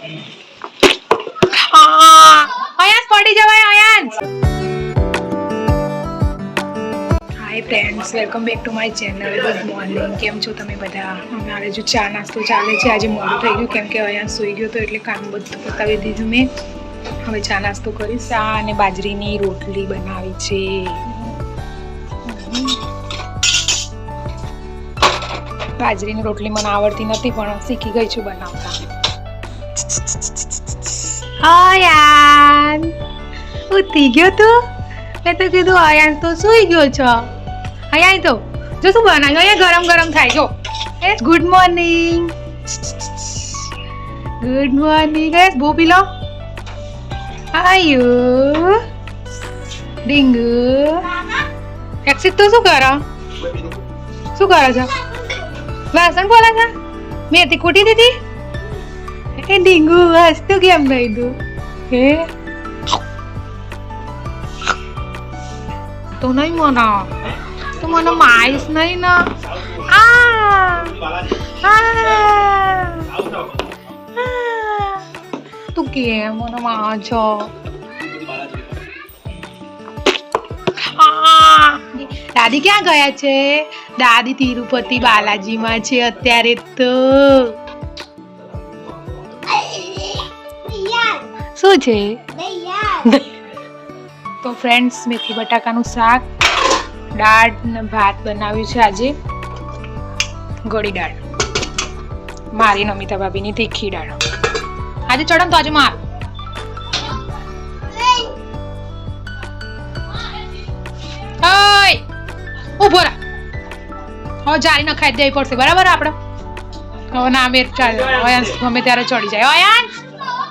અયાંસ પડી જવાય Ayaan hi friends welcome back to my channel good morning કેમ છો તમે બધા? અમારે જો ચા નાસ્તો ચાલે છે. આજે મોડું થઈ ગયું, કેમ કે અહીંયા સૂઈ ગયો તો એટલે કામ બધું પતાવી દીધું મેં. હવે ચા નાસ્તો કરીશ. ચા અને બાજરીની રોટલી બનાવી છે. બાજરીની રોટલી મને આવડતી નથી, પણ શીખી ગઈ છું બનાવતા. અયાન ઉતી ગયો તું? મેં તો કીધું અયાન તો સૂઈ ગયો છો. અહીંયા તો, જો શું બનાવ્યો? અહીંયા ગરમ ગરમ થાય, જો. એ ગુડ મોર્નિંગ ગુડ મોર્નિંગ એસ બહુ પી લો આયુ ડીંગુ એક્સિટ તો શું કરો? શું કરો છો? વાસણ બોલે છે? મેથી કૂટી દીધી? એ ડીંગુ હસતું કેમ નહીં તું હે તો નહીં મને તો મને માઈસ નહીં ના તું કેમ મને માં છો. દાદી ક્યાં ગયા છે દાદી તિરુપતિ બાલાજીમાં છે અત્યારે તો શું છે? તો ફ્રેન્ડ્સ મેથી બટાકાનું શાક દાળ ને ભાત બનાવ્યું છે આજે. ગળી દાળ. મારી નમિતા ભાભીની તીખી દાળ. આજે ચડન તો આજે માર. ઊભો રા. હવે જારી ન ખાઈ દેવી પડશે. બરાબર આપણે? હવે ના મેર ચાલે. ગમે ત્યારે ચડી જાય. અયાંશ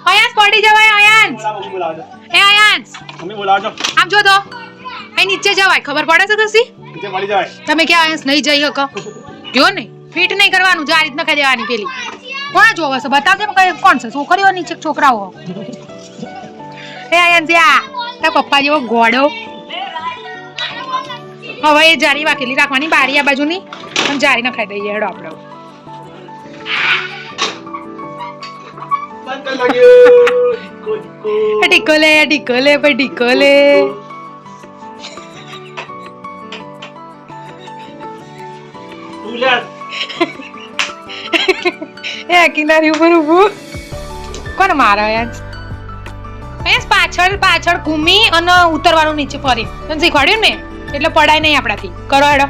અયાંશ પડી જવાય અયાંશ એ અયાંશ મમ્મી બોલાવજો આમ જો તો એ નીચે જવાય ખબર પડે છે કસી નીચે પડી જવાય તમે ક્યાં અંશ નહીં જઈ શકો કયો ને ફિટ નહીં કરવાનું જો આ રીતના ખાઈ દેવાની પેલી કોણ જોવે છે બતાવજો કઈ કોણ છે છોકરીઓ નીચે છોકરાઓ એ અહીંયા ત્યાં તા પપ્પા જેવો ગોડો હવે એ જારી વાકેલી રાખવાની બારી આ બાજુની અને જારી નખાઈ દઈએ હેડો આપણે બંધ કરી લાગ્યો. ડીકો ડીકો એ ઢીકો લે ઢીકો લે ભાઈ ઢીકો લે તું લે એ કિનારી ઉપર ઉભું કોણ મારે યાર અહીંયા પાછળ પાછળ ઘૂમી અને ઉતરવાનું નીચે ફરી. તને શીખવાડ્યું ને? એટલે પડાય નહીં આપણાથી. કરો હેડો.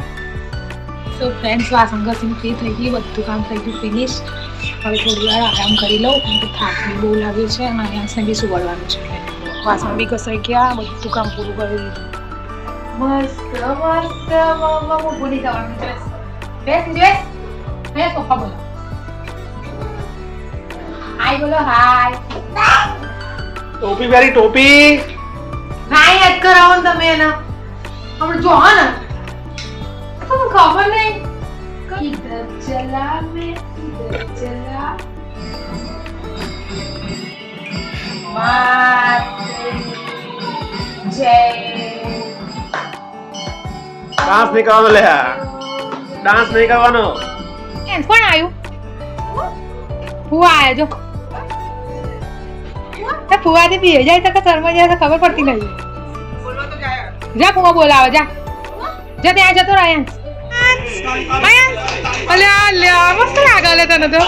તો ફ્રેન્ડ્સ ઘસીને ફ્રી થઈ ગઈ બધું કામ થઈ ગયું ફિનિશ હવે થોડી વાર આરામ કરી લઉં કેમ કે થાક બહુ લાગે છે અને અહીંયા બી સુવડવાનું છે. વાસણ બી ઘસાઈ ગયા બધું કામ પૂરું કરી દીધું મસ્ત મસ્ત મમ્મા હું ભૂલી જવાનું છે બેસ બેસ બેસ પપ્પા બોલો. હાય બોલો હાય ટોપી પહેરી ટોપી. ના યાદ કરાવો ને તમે એના. હમણાં જો હા ને? તમને ખબર નહીં? કિધર ચલા મેં કિધર ચલા માત જય ડાન્સ નહીં કરવાનો લે ડાન્સ નહીં કરવાનો એમ કોણ આવ્યું ફુવા આવ્યા જો એ ફુવાથી બી જાય તો કે શર્મા જાય તો ખબર પડતી નહીં જા ફુવા બોલાવે જા જા ત્યાં જતો રહે આયન્સ આયન્સ અલ્યા મસ્ત લાગે તને તો.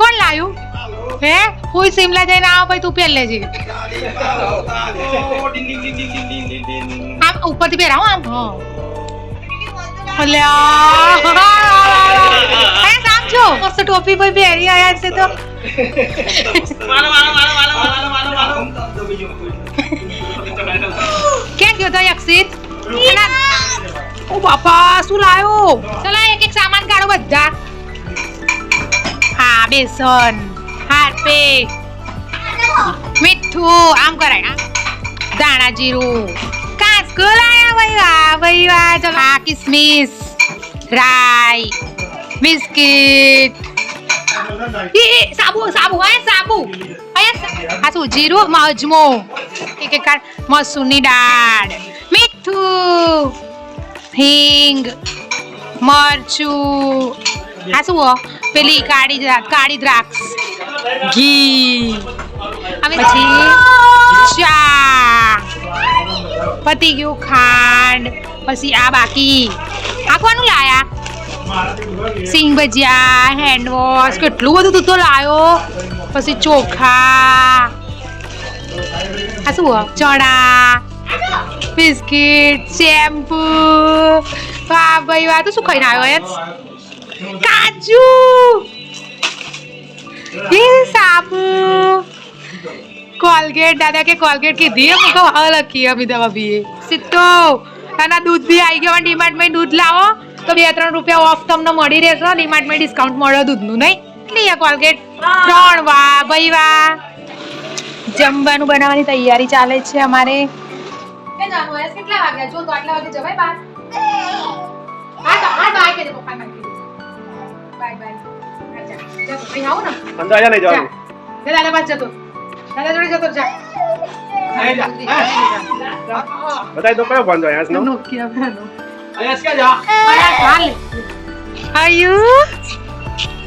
કોણ લાવ્યું હે? હું સિમલા જઈને આવો પછી તું પહેર લેજે. આમ ઉપરથી પહેરાવો આમ? અલ્યા આયન્સ છો મસ્ત ટોપી ભાઈ પહેરી આયા છે તો. ક્યાં ગયો તો યક્ષિત? ઓ બાપા, શું લાયો? ચલા, એક એક સામાન કાઢો બધા. હા, બેસન હારપે મીઠું, આમ કરાય, હા. ધાણા જીરું. કાસ લાયા ભાઈ વાહ ભાઈ વાહ ચલો. હા, કિસમિસ, રાઈ, બિસ્કિટ. એ સાબુ સાબુ આયા સાબુ. આ શું, જીરું, મજમો. એક એક મસૂરની દાળ. મીઠું. હિંગ મરચું આ શું હો? પેલી કાળી દ્રાક્ષ કાળી દ્રાક્ષ. ઘી. પછી ચા પતી ગયું ખાંડ. પછી આ બાકી. આ કોનું લાયા? સિંગ ભજીયા હેન્ડ વોશ કેટલું બધું તું તો લાયો. પછી ચોખા. આ શું? ચણા. Biscuit, shampoo. વાહ, ભાઈ, વાહ, તો શું ખાઈને આવ્યો યસ કાજુ. એ સાબુ. કોલગેટ, દાદા કે કોલગેટ કીધી એમ? કહો, હા, લખી અમિતા ભાભીએ સીધો આના દૂધ બી આવી ગયો ડીમાર્ટમાં દૂધ લાવો. તો બે, ત્રણ રૂપિયા ઓફ તમને મળી રહેશે ડીમાર્ટમાં ડિસ્કાઉન્ટ મળે દૂધનું, નહીં? લઈએ કોલગેટ. ત્રણ, વાહ, ભાઈ, વાહ. જમવાનું બનાવવાની તૈયારી ચાલે છે અમારે. કેટલા વાગ્યા? જો તો આટલા વાગે જવાય બાર. હા તો હા બાય કે પપ્પા બાય બાય. અહીં આવો ને. અંદર આજા લઈ જવાનું. જા દાદા પાસે જતો. દાદા જોડે જતો જા. બતાય દો કયો ફોન જોઈએ નો નોકિયા ફેનો અહીંયા ક્યાં જા. હાલ. આયુ.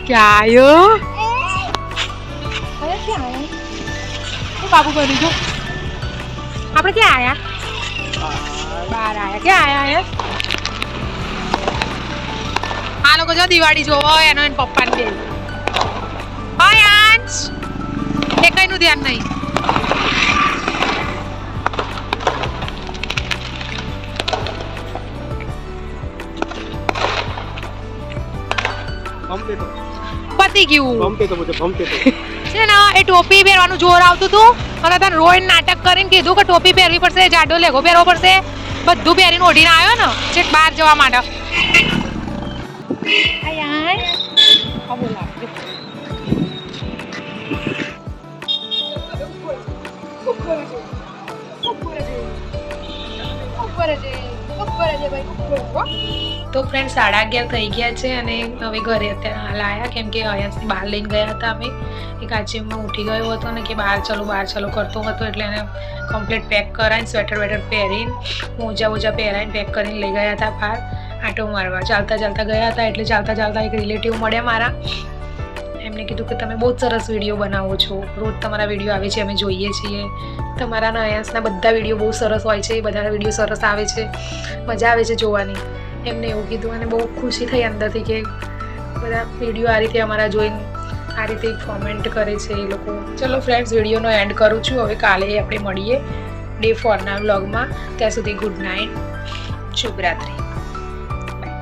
ક્યાં આયો? અરે ક્યાં આયો? બાબુ બની જો. આપણે ક્યાં આયા? બહાર આયા. ક્યાં આયા આયા આ લોકો જો દિવાળી જોવો એનો એન પપ્પાને બે. હાય આંચ એકઈનું ધ્યાન નહીં. પતી ગયું. ભમતે તો મુझे ભમતે તો. છે ને એ ટોપી પહેરવાનું જોર આવતું હતું. અને તને રોઈન નાટક કરીને કીધું કે ટોપી પહેરવી પડશે જાડો લેગો પહેરવો પડશે. બધું પહેરીને ઓઢીને આવ્યો ને છેક બહાર જવા માટે. તો ફ્રેન્ડ સાડા અગિયાર થઈ ગયા છે અને હવે ઘરે અત્યારે હાલ આવ્યા કેમ કે અહીંયાથી બહાર લઈને ગયા હતા અમે. એક આચીમાં ઉઠી ગયો હતો ને કે બહાર ચાલો બહાર ચાલો કરતો હતો એટલે એને કમ્પ્લીટ પેક કરાવીને સ્વેટર વેટર પહેરીને, મોજા મોજા પહેરાવીને પેક કરીને લઈ ગયા હતા બહાર. આંટો મારવા. ચાલતા ચાલતા ગયા હતા એટલે ચાલતા ચાલતા એક રિલેટિવ મળ્યા મારા. એમને કીધું કે તમે બહુ જ સરસ વીડિયો બનાવો છો. રોજ તમારા વીડિયો આવે છે, અમે જોઈએ છીએ. તમારા નયાસના બધા વીડિયો બહુ સરસ હોય છે બધા વીડિયો સરસ આવે છે. મજા આવે છે જોવાની. એમને એવું કીધું અને બહુ ખુશી થઈ અંદરથી કે બધા વીડિયો આ રીતે અમારા જોઈને આ રીતે કોમેન્ટ કરે છે એ લોકો. ચલો ફ્રેન્ડ્સ વિડીયોનો એન્ડ કરું છું. હવે કાલે આપણે મળીએ ડે ફોરના વ્લોગમાં ત્યાં સુધી ગુડ નાઇટ શુભરાત્રી બાય